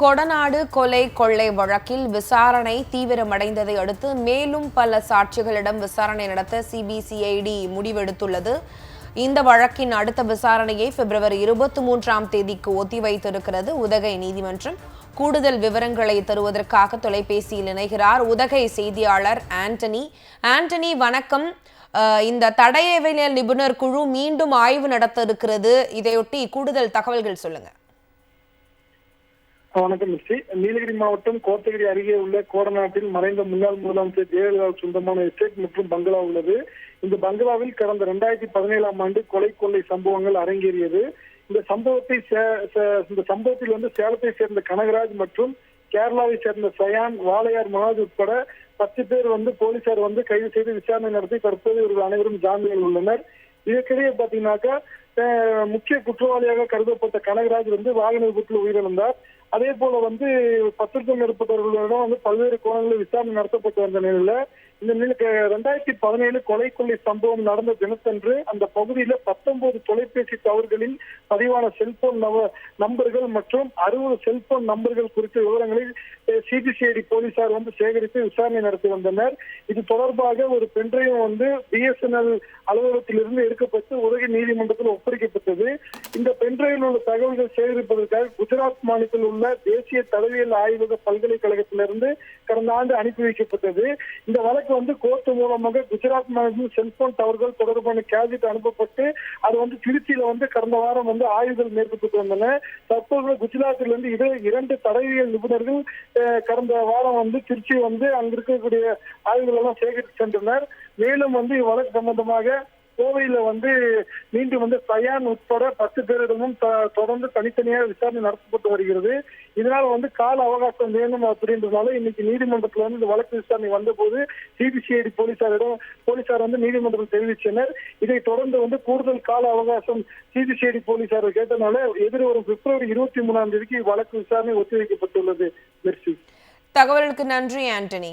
கொடநாடு கொலை கொள்ளை வழக்கில் விசாரணை தீவிரமடைந்ததை அடுத்து மேலும் பல சாட்சிகளிடம் விசாரணை நடத்த சிபிசிஐடி முடிவெடுத்துள்ளது. இந்த வழக்கின் அடுத்த விசாரணையை பிப்ரவரி இருபத்தி மூன்றாம் தேதிக்கு ஒத்திவைத்திருக்கிறது உதகை நீதிமன்றம். கூடுதல் விவரங்களை தருவதற்காக தொலைபேசியில் இணைகிறார் உதகை செய்தியாளர் ஆண்டனி. ஆண்டனி வணக்கம். இந்த தடயவியல் நிபுணர் குழு மீண்டும் ஆய்வு நடத்த இருக்கிறது. இதையொட்டி கூடுதல் தகவல்கள் சொல்லுங்கள் வணக்கம் மிஸ்டி நீலகிரி மாவட்டம் கோத்தகிரி அருகே உள்ள கோடநாட்டில் மறைந்த முன்னாள் முதலமைச்சர் ஜெயலலிதா சொந்தமான எஸ்டேட் மற்றும் பங்களா உள்ளது. இந்த பங்களாவில் கடந்த ரெண்டாயிரத்தி பதினேழாம் ஆண்டு கொலை கொள்ளை சம்பவங்கள் அரங்கேறியது. இந்த சம்பவத்தை சே- இந்த சம்பவத்தில் வந்து சேலத்தை சேர்ந்த கனகராஜ் மற்றும் கேரளாவை சேர்ந்த சயான் வாளையார் மனோஜ் உட்பட பத்து பேர் வந்து போலீசார் வந்து கைது செய்து விசாரணை நடத்தி தற்போது இவர்கள் அனைவரும் ஜாமீனில் உள்ளனர். இதற்கிடையே பாத்தீங்கன்னாக்கா முக்கிய குற்றவாளியாக கருதப்பட்ட கனகராஜ் வந்து வாகன விபத்தில் உயிரிழந்தார். அதே போல வந்து பத்திற்கும் மேற்பட்டவர்களிடம் வந்து பல்வேறு கோணங்களில் விசாரணை நடத்தப்பட்டு வந்த நிலையில இந்த ரெண்டாயிரத்தி பதினேழு கொலை கொள்ளை சம்பவம் நடந்த தினத்தன்று அந்த பகுதியில பத்தொன்பது தொலைபேசி டவர்களில் பதிவான செல்போன் நவ- நம்பர்கள் மற்றும் அறுபது செல்போன் நம்பர்கள் குறித்த விவரங்களை சிபிசிஐடி போலீசார் வந்து சேகரித்து விசாரணை நடத்தி வந்தனர். இது தொடர்பாக ஒரு பென்ட்ரைவ் வந்து பிஎஸ்என்எல் அலுவலகத்திலிருந்து எடுக்கப்பட்டு உலக நீதிமன்றத்தில் ஒப்படைக்கப்பட்டது. இந்த பென்ட்ரைவில் உள்ள தகவல்கள் சேகரிப்பதற்காக குஜராத் மாநிலத்தில் உள்ள தேசிய தடவியல் ஆய்வக பல்கலைக்கழகத்திலிருந்து கடந்த ஆண்டு அனுப்பி வைக்கப்பட்டது. இந்த வழக்கு வந்து கோர்ட் மூலமாக குஜராத் மாநிலத்தில் செல்போன் டவர்கள் தொடர்பான கேஜெட் அனுப்பப்பட்டு அது வந்து திருச்சியில வந்து கடந்த வாரம் வந்து ஆய்வுகள் மேற்கொண்டு வந்தன. தற்போது குஜராத்தில் இருந்து இதே இரண்டு தடவியல் நிபுணர்கள் கடந்த வாரம் வந்து திருச்சி வந்து அங்க இருக்கக்கூடிய ஆய்வுகள் எல்லாம் சேகரித்து சென்றனர். மேலும் வந்து இவ்வழக்கு சம்பந்தமாக கோவையில வந்து மீண்டும் வந்து சயான் உட்பட பத்து பேரிடமும் தொடர்ந்து தனித்தனியாக விசாரணை நடத்தப்பட்டு வருகிறது. இதனால வந்து கால அவகாசம் வேணும் அப்படின்றதுனால இன்னைக்கு நீதிமன்றத்துல வந்து இந்த வழக்கு விசாரணை வந்தபோது சிபிசிஐடி போலீசாரிடம் போலீசார் வந்து நீதிமன்றம் தெரிவித்தனர். இதை தொடர்ந்து வந்து கூடுதல் கால அவகாசம் சிபிசிஐடி போலீசார் கேட்டனால எதிர்வரும் பிப்ரவரி இருபத்தி மூணாம் தேதிக்கு வழக்கு விசாரணை ஒத்திவைக்கப்பட்டுள்ளது. மெர்சி. தகவலுக்கு நன்றி ஆண்டனி.